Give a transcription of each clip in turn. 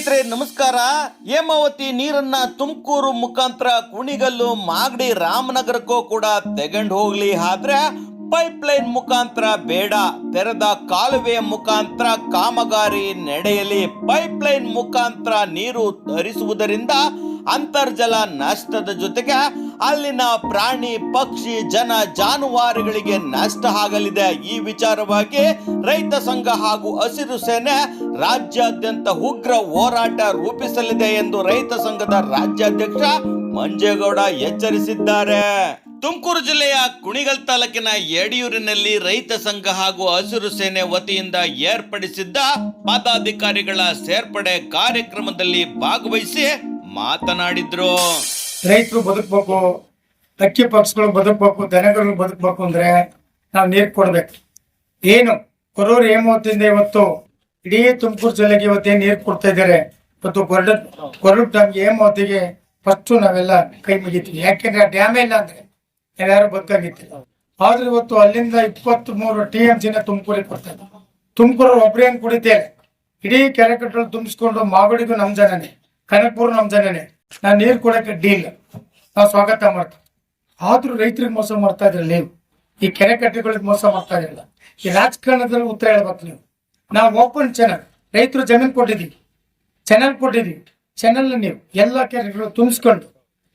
ಸ್ನೇಹಿತರೆ, ನಮಸ್ಕಾರ. ಹೇಮಾವತಿ ನೀರನ್ನ ತುಮಕೂರು ಮುಖಾಂತರ ಕುಣಿಗಲ್ಲು, ಮಾಗಡಿ, ರಾಮನಗರಕ್ಕೂ ಕೂಡ ತೆಗೊಂಡು ಹೋಗ್ಲಿ. ಆದ್ರೆ ಪೈಪ್ ಲೈನ್ ಮುಖಾಂತರ ಬೇಡ. ತೆರೆದ ಕಾಲುವೆಯ ಮುಖಾಂತರ ಕಾಮಗಾರಿ ನಡೆಯಲಿ. ಪೈಪ್ ಲೈನ್ ಮುಖಾಂತರ ನೀರು ಹರಿಸುವುದರಿಂದ ಅಂತರ್ಜಲ ನಷ್ಟದ ಜೊತೆಗೆ ಅಲ್ಲಿನ ಪ್ರಾಣಿ, ಪಕ್ಷಿ, ಜನ, ಜಾನುವಾರುಗಳಿಗೆ ನಷ್ಟ ಆಗಲಿದೆ. ಈ ವಿಚಾರವಾಗಿ ರೈತ ಸಂಘ ಹಾಗೂ ಹಸಿರು ಸೇನೆ ರಾಜ್ಯಾದ್ಯಂತ ಉಗ್ರ ಹೋರಾಟ ರೂಪಿಸಲಿದೆ ಎಂದು ರೈತ ಸಂಘದ ರಾಜ್ಯಾಧ್ಯಕ್ಷ ಮಂಜೇಗೌಡ ಎಚ್ಚರಿಸಿದ್ದಾರೆ. ತುಮಕೂರು ಜಿಲ್ಲೆಯ ಕುಣಿಗಲ್ ತಾಲೂಕಿನ ಯಡಿಯೂರಿನಲ್ಲಿ ರೈತ ಸಂಘ ಹಾಗೂ ಹಸಿರು ಸೇನೆ ವತಿಯಿಂದ ಏರ್ಪಡಿಸಿದ್ದ ಪದಾಧಿಕಾರಿಗಳ ಸೇರ್ಪಡೆ ಕಾರ್ಯಕ್ರಮದಲ್ಲಿ ಭಾಗವಹಿಸಿ ಮಾತನಾಡಿದ್ರು. ರೈತರು ಬದುಕಬೇಕು ಅಕ್ಕಿ ಪಕ್ಷಗಳು ಬದುಕಬೇಕು ದನಗಳು ಬದುಕಬೇಕು ಅಂದ್ರೆ ನಾವು ನೀರು ಕೊಡ್ಬೇಕು. ಏನು? ಕೊರೂರು ಹೇಮಾವತಿಯಿಂದ ಇವತ್ತು ಇಡೀ ತುಮಕೂರು ಜಿಲ್ಲೆಗೆ ಇವತ್ತೇನು ನೀರು ಕೊಡ್ತಾ ಇದ್ದಾರೆ. ಮತ್ತು ಕೊರಡ, ಕೊರಡು ಡ್ಯಾಮ್ಗೆ ಹೇಮಾವತಿಗೆ ಫಸ್ಟ್ ನಾವೆಲ್ಲ ಕೈ ಮುಗಿತೀವಿ. ಯಾಕೆಂದ್ರೆ ಆ ಡ್ಯಾಮೇ ಇಲ್ಲ ಅಂದ್ರೆ ನಾವ್ಯಾರು ಬದುಕಾಗಿತ್ತು ಆದ್ರೆ ಇವತ್ತು ಅಲ್ಲಿಂದ ಇಪ್ಪತ್ತ್ ಮೂರು ಟಿ ಎಂ ಸಿನ ತುಮಕೂರಿಗೆ ಕೊಡ್ತಾ ಇದ್ದಾರೆ. ತುಮಕೂರು ಒಬ್ರೇನ್ ಕುಡಿತೇವೆ ಇಡೀ ಕೆರೆ ತುಂಬಿಸ್ಕೊಂಡು ಮಾಗಡಿಗೂ ನಮ್ಮ ಜನನೇ ಕನಕಪುರ ನಮ್ಮ ಜನನೇ. ನಾನ್ ನೀರ್ ಕೊಡಕ್ಕೆ ಡೀಲ್ ನಾವು ಸ್ವಾಗತ ಮಾಡ್ತೀವಿ. ಆದ್ರೂ ರೈತರಿಗೆ ಮೋಸ ಮಾಡ್ತಾ ಇದ್ರಿ ನೀವು. ಈ ಕೆರೆ ಕಟ್ಟೆಗಳಿಗೆ ಮೋಸ ಮಾಡ್ತಾ ಇರಲಿಲ್ಲ ಈ ರಾಜಕಾರಣದಲ್ಲಿ ಉತ್ತರ ಹೇಳ್ಬೇಕು ನೀವು. ನಾವು ಓಪನ್ ಚಾನಲ್ ರೈತರು ಜಮೀನ್ ಕೊಟ್ಟಿದ್ದೀವಿ. ಚಾನಲ್ ಕೊಟ್ಟಿದ್ದೀವಿ. ಚಾನಲ್ ನೀವು ಎಲ್ಲ ಕೆರೆಗಳು ತುಂಬಿಸ್ಕೊಂಡು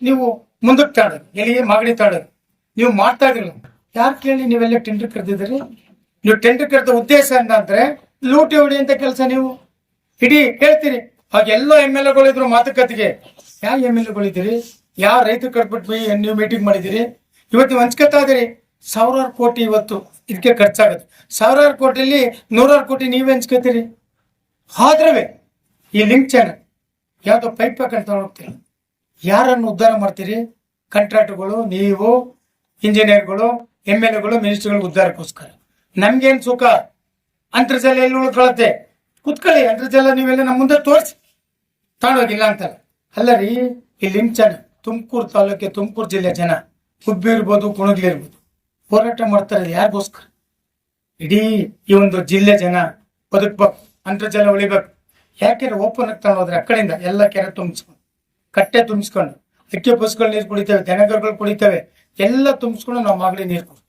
ನೀವು ಮುಂದಕ್ಕೆ ತಾಡೋದು ಎಲ್ಲಿಗೆ ಮಾಗಡಿ ತಾಡೋದು ನೀವು ಮಾಡ್ತಾ ಇದ್ರಲ್ಲ. ಯಾರು ಕೇಳಿ ನೀವೆಲ್ಲ ಟೆಂಡರ್ ಕರೆದಿದ್ದೀರಿ? ನೀವು ಟೆಂಡರ್ ಕರೆದ ಉದ್ದೇಶ ಅಂತಂದ್ರೆ ಲೂಟಿ ಹೊಡಿ ಅಂತ ಕೆಲಸ ನೀವು. ಇಡೀ ಹೇಳ್ತೀರಿ ಹಾಗೆಲ್ಲ ಎಂ ಎಲ್ ಎಗಳಿದ್ರು ಮಾತುಕತೆಗೆ ಯಾವ ಎಂ ಎಲ್ ಎಗಳಿದ್ದೀರಿ ಯಾವ ರೈತರು ಕಟ್ಬಿಟ್ಟು ನೀವು ಮೀಟಿಂಗ್ ಮಾಡಿದಿರಿ ಇವತ್ತು ಹಂಚ್ಕೊತಾ ಇದ್ರಿ ಸಾವಿರಾರು ಕೋಟಿ ಇವತ್ತು ಇದಕ್ಕೆ ಖರ್ಚಾಗುತ್ತೆ. ಸಾವಿರಾರು ಕೋಟಿಲಿ ನೂರಾರು ಕೋಟಿ ನೀವೇ ಹಂಚ್ಕೋತೀರಿ ಆದ್ರವೇ ಈ ಲಿಂಕ್ ಚಾನಲ್ ಯಾವುದೋ ಪೈಪ್ ಹಾಕೊಂಡು ಹೋಗ್ತೀರಿ ಯಾರನ್ನು ಉದ್ಧಾರ ಮಾಡ್ತೀರಿ? ಕಾಂಟ್ರಾಕ್ಟ್ಗಳು ನೀವು ಇಂಜಿನಿಯರ್ಗಳು ಎಂ ಎಲ್ ಎಗಳು ಮಿನಿಸ್ಟರ್ಗಳು ಉದ್ಧಾರಕ್ಕೋಸ್ಕರ. ನಮ್ಗೇನು ಸುಖ? ಅಂತರ್ಜಲ ಎಲ್ಲಿ ಉಳ್ಕೊಳತ್ತೆ? ಕುತ್ಕೊಳ್ಳಿ, ಅಂತರ್ಜಾಲ ನೀವೆಲ್ಲ ನಮ್ಮ ಮುಂದೆ ತೋರಿಸಿ. ತಗೊಂಡೋಗಿಲ್ಲ ಅಂತಲ್ಲ. ಅಲ್ಲ ರೀ, ಈ ಲಿಂಚನ್ ತುಮಕೂರು ತಾಲೂಕೆ ತುಮಕೂರು ಜಿಲ್ಲೆ ಜನ ಹುಬ್ಬಿ ಇರ್ಬೋದು ಕುಣಗ್ಲಿ ಇರ್ಬೋದು ಹೋರಾಟ ಮಾಡ್ತಾರೆ ಯಾರಿಗೋಸ್ಕರ? ಇಡೀ ಈ ಒಂದು ಜಿಲ್ಲೆ ಜನ ಬದುಕ್ಬೇಕು, ಅಂತರ್ಜಲ ಉಳಿಬೇಕು. ಯಾಕೆಂದ್ರೆ ಓಪನ್ ಆಗ್ತಾ ಹೋದ್ರೆ? ಆ ಕಡೆಯಿಂದ ಎಲ್ಲ ಕೆರೆ ತುಂಬಿಸ್ಕೊಂಡು, ಕಟ್ಟೆ ತುಂಬಿಸ್ಕೊಂಡು, ಅಕ್ಕಿ ಬಸ್ಗಳು ನೀರು ಕುಡಿತೇವೆ, ದನಗರುಗಳು ಕುಡಿತವೆ, ಎಲ್ಲ ತುಂಬಿಸ್ಕೊಂಡು ನಾವು ಮಾಗಡಿ ನೀರು ಕೊಡ್ತೀವಿ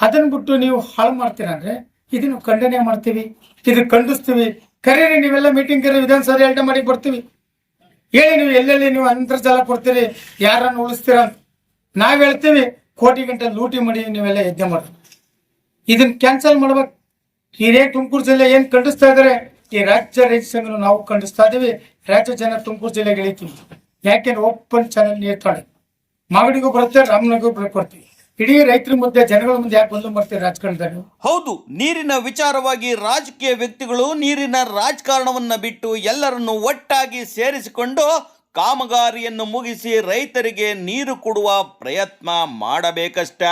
ಅದನ್ನ ಬಿಟ್ಟು ನೀವು ಹಾಳು ಮಾಡ್ತೀರಂದ್ರೆ ಇದನ್ನು ಖಂಡನೆ ಮಾಡ್ತೀವಿ ಇದು ಖಂಡಿಸ್ತೀವಿ. ಕರೀರಿ, ನೀವೆಲ್ಲ ಮೀಟಿಂಗ್ ಕರೀರಿ ವಿಧಾನಸಭೆ ಅಲ್ಟ ಮಾಡಿ ಬರ್ತೀವಿ. ಹೇಳಿ ನೀವು, ಎಲ್ಲೆಲ್ಲಿ ನೀವು ಅಂತರ್ಜಾಲ ಕೊಡ್ತೀರಿ, ಯಾರನ್ನು ಉಳಿಸ್ತೀರ ಅಂತ. ನಾವ್ ಹೇಳ್ತೀವಿ, ಕೋಟಿ ಗಂಟೆ ಲೂಟಿ ಮಾಡಿ ನೀವೆಲ್ಲ ಯಜ್ಞ ಮಾಡಿ ಇದನ್ನ ಕ್ಯಾನ್ಸಲ್ ಮಾಡ್ಬೇಕು. ಇದೇ ತುಮಕೂರು ಜಿಲ್ಲೆ ಏನ್ ಖಂಡಿಸ್ತಾ ಇದಾರೆ, ಈ ರಾಜ್ಯ ರೈತ ಸಂಘನು ನಾವು ಖಂಡಿಸ್ತಾ ಇದೀವಿ. ರಾಜ್ಯ ಜನ ತುಮಕೂರು ಜಿಲ್ಲೆಗೆ ಇಳಿತೀವಿ ಯಾಕೆಂದ್ರೆ ಓಪನ್ ಚಾನಲ್ ನೀರ್ತಾಳೆ ಮಾಗಡಿಗೂ ಬರುತ್ತೆ ರಾಮನಗೂ ಕೊಡ್ತೀವಿ. ಇಡೀ ರೈತರ ಮುಂದೆ ಜನಗಳ ಮುಂದೆ ಯಾಕೆ ಬಂದು ಮಾಡ್ತೀರಿ ರಾಜಕಾರಣದಲ್ಲಿ? ಹೌದು, ನೀರಿನ ವಿಚಾರವಾಗಿ ರಾಜಕೀಯ ವ್ಯಕ್ತಿಗಳು ನೀರಿನ ರಾಜಕಾರಣವನ್ನ ಬಿಟ್ಟು ಎಲ್ಲರನ್ನು ಒಟ್ಟಾಗಿ ಸೇರಿಸಿಕೊಂಡು ಕಾಮಗಾರಿಯನ್ನು ಮುಗಿಸಿ ರೈತರಿಗೆ ನೀರು ಕೊಡುವ ಪ್ರಯತ್ನ ಮಾಡಬೇಕಷ್ಟ.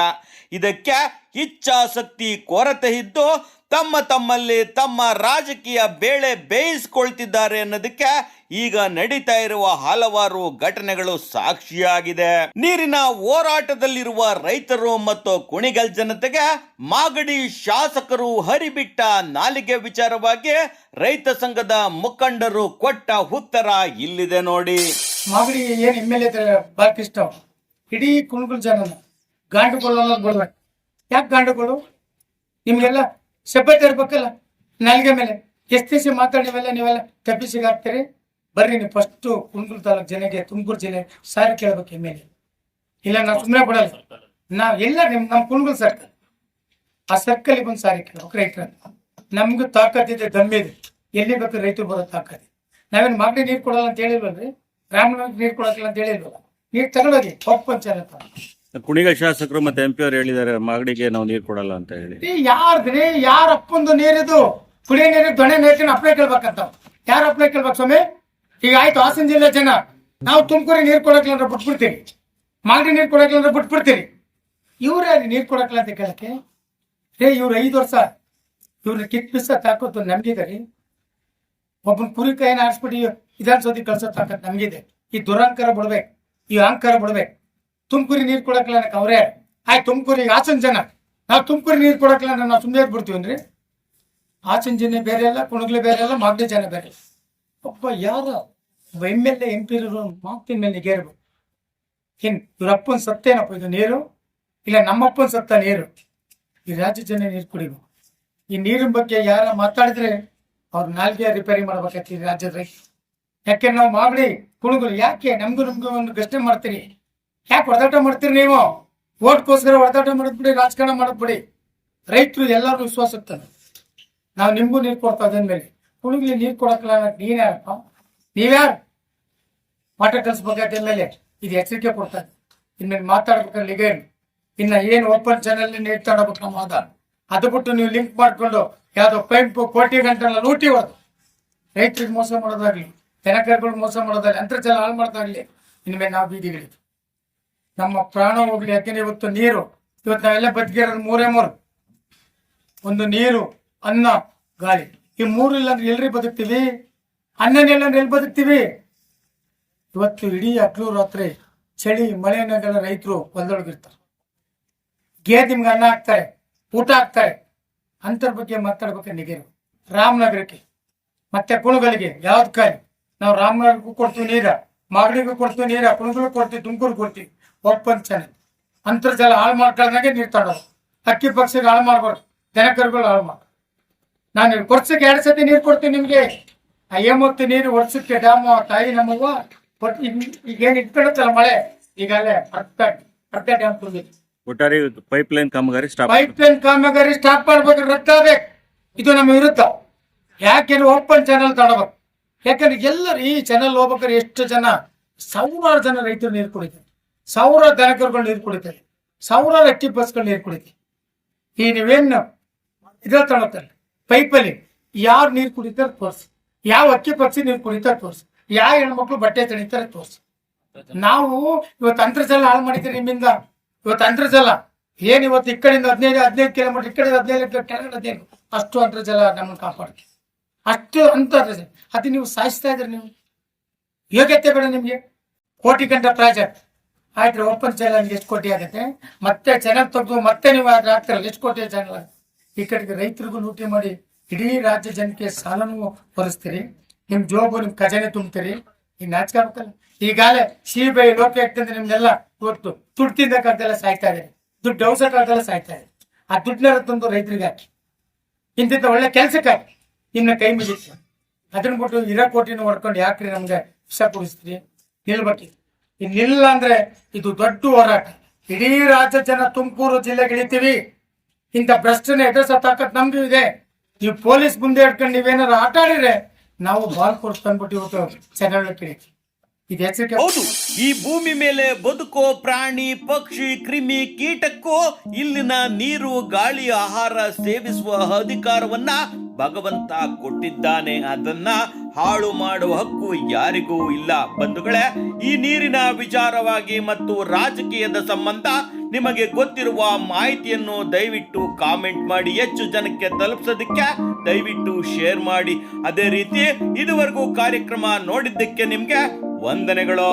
ಇದಕ್ಕೆ ಇಚ್ಛಾಸಕ್ತಿ ಕೊರತೆ ಇದ್ದು ತಮ್ಮ ತಮ್ಮಲ್ಲಿ ತಮ್ಮ ರಾಜಕೀಯ ಬೇಳೆ ಬೇಯಿಸಿಕೊಳ್ತಿದ್ದಾರೆ ಅನ್ನೋದಕ್ಕೆ ಈಗ ನಡೀತಾ ಇರುವ ಹಲವಾರು ಘಟನೆಗಳು ಸಾಕ್ಷಿಯಾಗಿದೆ. ನೀರಿನ ಹೋರಾಟದಲ್ಲಿರುವ ರೈತರು ಮತ್ತು ಕುಣಿಗಲ್ ಜನತೆಗೆ ಮಾಗಡಿ ಶಾಸಕರು ಹರಿಬಿಟ್ಟ ನಾಲಿಗೆ ವಿಚಾರವಾಗಿ ರೈತ ಸಂಘದ ಮುಖಂಡರು ಕೊಟ್ಟ ಉತ್ತರ ಇಲ್ಲಿದೆ ನೋಡಿ. ಮಾಗಡಿ ಏನ್ ಎಮ್ಮೆಲ್ ಬಾಕಿಷ್ಟ ಇಡೀ ಕುಣಿಗಲ್ ಜನ ಗಾಂಡುಗಳು ಯಾಕೆ ಗಾಂಡುಗಳು ನಿಮ್ಗೆಲ್ಲ ಸಭ್ಯತೆ ಇರ್ಬೇಕಲ್ಲ? ನಾಲ್ಗೆ ಮೇಲೆ. ಎಷ್ಟು ದಿವಸ ಮಾತಾಡಿ ನೀವೆಲ್ಲ ತಪ್ಪಿಸಿಗೆ ಹಾಕ್ತೀರಿ ಬರ್ರಿ, ನೀವು ಫಸ್ಟ್ ಕುಂದೂರು ತಾಲೂಕ್ ಜನಗೆ ತುಮಕೂರು ಜಿಲ್ಲೆ ಸಾರಿ ಕೇಳ್ಬೇಕು ಎಂ ಎಲ್ ಎ ಇಲ್ಲ, ನಾವು ಸುಮ್ಮನೆ ಬಿಡಲ್ಲ. ನಾವು ಎಲ್ಲ ನಿಮ್, ನಮ್ ಕುಣಗುಲ್ ಸರ್ಕಲ್ ಆ ಸರ್ಕಲ್ ಬಂದು ಸಾರಿ ಕೇಳ್ಬೇಕು ರೈತರ ನಮ್ಗೂ ತಾಕತ್ತಿದೆ ದಮ್ಮಿದೆ ಎಲ್ಲಿ ಬೇಕು ರೈತರು ಬರೋ ತಾಕತ್ತೆ ನಾವೇನ್ ಮಾಗಡಿ ನೀರು ಕೊಡಲ್ಲ ಅಂತ ಹೇಳಿಲ್ವಲ್ರಿ? ರಾಮನಗರ ನೀರು ಕೊಡಕ್ಕಿಲ್ಲ ಅಂತ ಹೇಳಿಲ್ವಲ್ಲ? ನೀರ್ ತಗೊಳೋಗಿ ಒಪ್ಪಂಚ ಕುಣಿಗಲ್ ಶಾಸಕರು ಮತ್ತೆ ಎಂ ಪಿ ಅವರು ಹೇಳಿದ್ದಾರೆ, ಮಾಗಡಿಗೆ ನಾವು ನೀರು ಕೊಡಲ್ಲ ಅಂತ ಹೇಳಿ. ಯಾರ್ದ್ರಿ ಯಾರ ಅಪ್ಪಂದು ನೀರಿದು ಕುಡಿಯ ನೀರು ದೊಣೆ ನೀರಿನ ಅಪ್ಲೈ ಕೇಳ್ಬೇಕಂತ. ಯಾರು ಅಪ್ಲೈ ಕೇಳ್ಬೇಕು ಸ್ವಾಮಿ? ಈಗ ಆಯ್ತು, ಹಾಸನ ಜಿಲ್ಲೆ ಜನ. ನಾವು ತುಮಕೂರಿಗೆ ನೀರು ಕೊಡಕ್ಲ ಅಂದ್ರೆ ಬಿಟ್ಬಿಡ್ತೀವಿ ಮಾಗಡಿ ನೀರು ಕೊಡಕ್ಲ ಅಂದ್ರೆ ಬಿಟ್ಬಿಡ್ತೀರಿ. ಇವ್ರ ನೀರು ಕೊಡಕ್ಲ ಅಂತ ಕೇಳಕ್ಕೆ? ಏ, ಇವ್ರು ಐದು ವರ್ಷ ಇವ್ರ ಕಿಟ್ ಪಿಸ ತಾಕೋದು ನಮ್ಗಿದೆ ರೀ. ಒಬ್ಬನ ಕುರಿ ಕೈನ ಆರಿಸ್ಬಿಟ್ಟು ವಿಧಾನಸೌಧಿ ಕಳ್ಸೋ ತಾಕತ್ ನಮ್ಗಿದೆ. ಈ ದುರಂಕಾರ ಬಿಡ್ಬೇಕು, ಈ ಅಹಂಕಾರ ಬಿಡ್ಬೇಕು. ತುಮಕೂರಿ ನೀರು ಕೊಡಕ್ಲ ಅವರೇ. ಆಯ್ತು, ತುಮಕೂರಿಗೆ ಆಚನ್ ಜನ. ನಾವು ತುಮಕೂರಿ ನೀರು ಕೊಡಕ್ಲ ನಾವು ಸುಮ್ಮನೆ ಬಿಡ್ತೀವನ್ರಿ ಆಚನ್ ಜನ ಬೇರೆ ಅಲ್ಲ, ಕುಣಗ್ಲೆ ಬೇರೆ ಅಲ್ಲ ಮಾಗ್ಲಿ ಜನ ಬೇರೆ ಒಬ್ಬ ಯಾರ? ಎಂ ಎಲ್ ಎಂ ಪಿ ಮಾತಿನ ಮೇಲೆ ಏನ್, ಇವ್ರಪ್ಪನ ಸತ್ತೇನಪ್ಪ ಇದು ನೀರು? ಇಲ್ಲ, ನಮ್ಮಪ್ಪನ ಸತ್ತ ನೀರು? ಈ ರಾಜ್ಯ ಜನ ನೀರು ಕುಡಿಬೇಕು. ಈ ನೀರಿನ ಬಗ್ಗೆ ಯಾರ ಮಾತಾಡಿದ್ರೆ ಅವ್ರ ನಾಲ್ಗೆ ರಿಪೇರಿ ಮಾಡ್ಬೇಕೈತಿ ರಾಜ್ಯದ ಯಾಕೆ ನಾವು ಮಾಗಡಿ, ಕುಣಗುಲು, ಯಾಕೆ? ನಮ್ಗೂ ನಮ್ಗೂ ಒಂದು ಗಷ್ಟೆ ಮಾಡ್ತೀರಿ. ಯಾಕೆ ಹೊಡೆದಾಟ ಮಾಡ್ತೀರಿ ನೀವು? ಓಟ್ಗೋಸ್ಕರ ಹೊಡೆದಾಟ ಮಾಡಿದ್ಬಿಡಿ ರಾಜಕಾರಣ ಮಾಡದ್ಬಿಡಿ ರೈತರು ಎಲ್ಲರೂ ವಿಶ್ವಾಸ ಇರ್ತಾರೆ ನಾವು ನಿಮಗೂ ನೀರು ಕೊಡ್ತಾ ಮೇಲೆ ಕುಣಗ್ಲಿ ನೀರು ಕೊಡಕ್ಕಲ್ಲ ನೀನ್ಯಾರಪ್ಪ ನೀವ್ಯಾರು? ಪಾಠ ಕಲಿಸ್ಬೇಕಾದ ಮೇಲೆ ಇದು ಎಚ್ಚರಿಕೆ ಕೊಡ್ತಾರೆ ಇನ್ಮೇಲೆ ಈಗ ಲಿಗೇನ್ ಇನ್ನ ಏನು ಓಪನ್ ಚಾನಲ್ ನೀರು ಇಡಬೇಕು ನಮ್ಮ ಆಧಾರ್. ಅದು ಬಿಟ್ಟು ನೀವು ಲಿಂಕ್ ಮಾಡಿಕೊಂಡು ಯಾವುದೋ ಪೈಂಪು, ಕೋಟಿ ಗಂಟೆಲ್ಲ ಲೂಟಿ ಹೊಡೆದು. ರೈತರಿಗೆ ಮೋಸ ಮಾಡೋದಾಗ್ಲಿ, ದನಕರುಗಳು ಮೋಸ ಮಾಡೋದಾಗಲಿ, ಅಂತರ್ಜಲ ಹಾಳು ಮಾಡೋದಾಗ್ಲಿ, ಇನ್ಮೇಲೆ ನಾವು ಬೀದಿಗಳಿದ್ವಿ ನಮ್ಮ ಪ್ರಾಣ ಹೋಗ್ಲಿ, ಯಾಕೆಂದ್ರೆ ಇವತ್ತು ನೀರು. ಇವತ್ತು ನಾವೆಲ್ಲ ಬದುಕಿರೋದು ಮೂರೇ ಮೂರು. ಒಂದು ನೀರು, ಅನ್ನ, ಗಾಳಿ. ಈ ಮೂರು ಇಲ್ಲ ಅಂದ್ರೆ ಎಲ್ರಿ ಬದುಕ್ತೀವಿ? ಅನ್ನನೆಲ್ಲ ಎಲ್ಲಿ ಬದುಕ್ತೀವಿ? ಇವತ್ತು ಇಡೀ ಹಗ್ಲು ರಾತ್ರಿ ಚಳಿ ಮಳೆನಾಗೆಲ್ಲ ರೈತರು ಹೊಲದೊಳಗಿರ್ತಾರೆ. ಗೇ ನಿಮ್ಗೆ ಅನ್ನ ಹಾಕ್ತಾರೆ, ಊಟ ಹಾಕ್ತಾರೆ. ಅಂತರ ಬಗ್ಗೆ ಮಾತಾಡ್ಬೇಕು ನಿಗೇರು ರಾಮನಗರಕ್ಕೆ, ಮತ್ತೆ ಕುಣುಗಳಿಗೆ ಯಾವ್ದು ಕಾಯಿ ನಾವು ರಾಮನಗರಕ್ಕೂ ಕೊಡ್ತೀವಿ ನೀರ, ಮಾಗಡಿಗೂ ಕೊಡ್ತೀವಿ ನೀರ ಕುಣಗಳಿಗೆ ಕೊಡ್ತೀವಿ ತುಮಕೂರು ಕೊಡ್ತೀವಿ. ಓಪನ್ ಚಾನೆಲ್ ಅಂತರ್ಜಲ ಹಾಳು ಮಾಡ್ಕೊಳ್ದಂಗೆ ನೀರು ತಡೋದು ಅಕ್ಕಿ ಪಕ್ಷಿಗೆ ಹಾಳು ಮಾಡ್ಬಾರ್ದು. ದನಕರುಗಳು ಹಾಳು ಮಾಡ ನಾನು ವರ್ಷಕ್ಕೆ ಎರಡು ಸತಿ ನೀರು ಕೊಡ್ತೀನಿ ನಿಮ್ಗೆ. ಆ ಏಮೊತ್ತು ನೀರು ವರ್ಷಕ್ಕೆ ಡ್ಯಾಮು ತಾಯಿ ನಮ್ಮವ್ವ. ಈಗ ಈಗೇನು ಇಟ್ಕೊಳತ್ತಲ್ಲ ಮಳೆ? ಈಗಲ್ಲೇ ಅರ್ಧ ಅರ್ಧ ಡ್ಯಾಮ್ ತುಂಬಿದೆ. ಒಟ್ಟಾರೆ ಪೈಪ್ ಲೈನ್ ಕಾಮಗಾರಿ ಸ್ಟಾಪ್ ಪೈಪ್ ಲೈನ್ ಕಾಮಗಾರಿ ಸ್ಟಾಪ್ ಮಾಡ್ಬೇಕು ರದ್ದ ಆಗ್ಬೇಕು. ಇದು ನಮ್ಮ ವಿರುದ್ಧ. ಯಾಕೆಂದ್ರೆ ಓಪನ್ ಚಾನಲ್ ತಡಬೇಕು ಯಾಕಂದ್ರೆ ಎಲ್ಲರೂ ಈ ಚಾನಲ್ ಹೋಗ್ಬೇಕಾದ್ರೆ ಎಷ್ಟು ಜನ ಸಾವಿರಾರು ಜನ ರೈತರು ನೀರು ಕುಡಿತಾರೆ. ಸಾವಿರಾರು ದನಕರುಗಳು ನೀರು ಕುಡಿತಾರೆ ಸಾವಿರಾರು ಅಕ್ಕಿ ಬಸ್ಗಳು ನೀರು ಕುಡಿತಾರೆ. ಈ ನೀವೇನು ಇದ್ರ ತಗೊಳ್ತಾರೆ ಪೈಪಲ್ಲಿ ಯಾರು ನೀರು ಕುಡಿತಾರೆ ತೋರಿಸಿ. ಯಾವ ಅಕ್ಕಿ ಪಕ್ಷಿ ನೀರು ಕುಡಿತಾರೆ ತೋರಿಸಿ. ಯಾವ ಹೆಣ್ಮಕ್ಳು ಬಟ್ಟೆ ತಣಿತಾರೆ ತೋರಿಸಿ. ನಾವು ಇವತ್ತು ಅಂತರ್ಜಲ ಹಾಳು ಮಾಡಿದ್ದೀರಿ ನಿಮ್ಮಿಂದ. ಇವತ್ತು ಅಂತರ್ಜಲ. ಏನ್ ಇವತ್ತು ಈ ಕಡೆಯಿಂದ ಹದಿನೈದು ಹದಿನೈದು ಕಿಲೋಮೀಟರ್ ಈ ಕಡೆ ಹದಿನೈದು ಕೆಳಗಡೆ ಹದಿನೈದು. ಅಷ್ಟು ಅಂತರ್ಜಲ ನಮ್ಮನ್ನು ಕಾಪಾಡ್ತೀವಿ ಅಷ್ಟು ಅಂತರ್ಜಲ. ಅದು ನೀವು ಸಾಯಿಸ್ತಾ ಇದ್ರಿ ನೀವು. ಯೋಗ್ಯತೆ ಬೇಡ ನಿಮಗೆ. ಕೋಟಿ ಗಂಟೆ ಪ್ರಾಜೆಕ್ಟ್. ಆಯ್ತು ಓಪನ್ ಚಾನಲ್ ಎಷ್ಟು ಕೋಟಿ ಆಗುತ್ತೆ? ಮತ್ತೆ ಚಾನಲ್ ತೆಗೆದು ಮತ್ತೆ ನೀವು ಆದ್ರೆ ಹಾಕ್ತಾರಲ್ಲ, ಎಷ್ಟು ಕೋಟಿ ಚಾನಲ್ ಈ ಕಡೆಗೆ ರೈತರಿಗೂ ಲೂಟಿ ಮಾಡಿ ಇಡೀ ರಾಜ್ಯ ಜನಕ್ಕೆ ಸಾಲನೂ ಹೊರಿಸ್ತೀರಿ ನಿಮ್ ಜೋಬು, ನಿಮ್ ಖಜಾನೆ ತುಂಬ್ತೀರಿ. ಈಗ ಸಿ ಬಿ ಐ ಲೋಕಾಯುಕ್ತಂದ್ರೆ ನಿಮ್ನೆಲ್ಲ ಗೊತ್ತು. ದುಡ್ಡು ತಿಂದಕ್ಕಾಗ್ದೆಲ್ಲ ಸಾಯ್ತಾ ಇದೆ ದುಡ್ಡು ಔಷಧಾಗ್ದೆಲ್ಲ ಸಾಯ್ತಾ ಇದೆ ಆ ದುಡ್ಡನ್ನ ತಂದು ರೈತರಿಗೆ ಹಾಕಿ. ಇಂತಿಂತ ಒಳ್ಳೆ ಕೆಲ್ಸಕ್ಕೆ ಹಾಕಿ ಇನ್ನ ಕೈ ಮುಗಿತು ಅದನ್ನ ಬಿಟ್ಟು ಇರೋ ಕೋಟಿನ ಹೊಡ್ಕೊಂಡು ಯಾಕ್ರಿ ನಮ್ಗೆ ವಿಷ ಕುಡಿಸ್ತೀರಿ? ನಿಲ್ಬೇಕಿತ್ತು. ಇನ್ನಿಲ್ಲ ಅಂದ್ರೆ ಇದು ದೊಡ್ಡ ಹೋರಾಟ. ಇಡೀ ರಾಜ್ಯ ಜನ ತುಮಕೂರು ಜಿಲ್ಲೆಗೆ ಇಳಿತೀವಿ ಇಂಥ ಭ್ರಷ್ಟನ ಎದುರಿಸೋ ತಾಕತ್ ನಮ್ದು ಇದೆ. ನೀವು ಪೊಲೀಸ್ ಮುಂದೆ ಇಟ್ಕೊಂಡು ನೀವೇನಾರು ಆಟ ಆಡಿದ್ರೆ ನಾವು ಬಾಲ್ ಕೊಡ್ಸ್ ಬಂದ್ಬಿಟ್ಟು ಇವತ್ತು ಚೆನ್ನಾಗಿ ಎಚ್ಚರಿಕೆ. ಹೌದು, ಈ ಭೂಮಿ ಮೇಲೆ ಬದುಕೋ ಪ್ರಾಣಿ, ಪಕ್ಷಿ, ಕ್ರಿಮಿ, ಕೀಟಕ್ಕೂ ಇಲ್ಲಿನ ನೀರು ಗಾಳಿ ಆಹಾರ ಸೇವಿಸುವ ಅಧಿಕಾರವನ್ನ ಭಗವಂತ ಕೊಟ್ಟಿದ್ದಾನೆ. ಅದನ್ನ ಹಾಳು ಮಾಡುವ ಹಕ್ಕು ಯಾರಿಗೂ ಇಲ್ಲ. ಬಂಧುಗಳೇ, ಈ ನೀರಿನ ವಿಚಾರವಾಗಿ ಮತ್ತು ರಾಜಕೀಯದ ಸಂಬಂಧ ನಿಮಗೆ ಗೊತ್ತಿರುವ ಮಾಹಿತಿಯನ್ನು ದಯವಿಟ್ಟು ಕಾಮೆಂಟ್ ಮಾಡಿ. ಹೆಚ್ಚು ಜನಕ್ಕೆ ತಲುಪಿಸೋದಕ್ಕೆ ದಯವಿಟ್ಟು ಶೇರ್ ಮಾಡಿ. ಅದೇ ರೀತಿ ಇದುವರೆಗೂ ಕಾರ್ಯಕ್ರಮ ನೋಡಿದ್ದಕ್ಕೆ ನಿಮಗೆ ವಂದನೆಗಳು.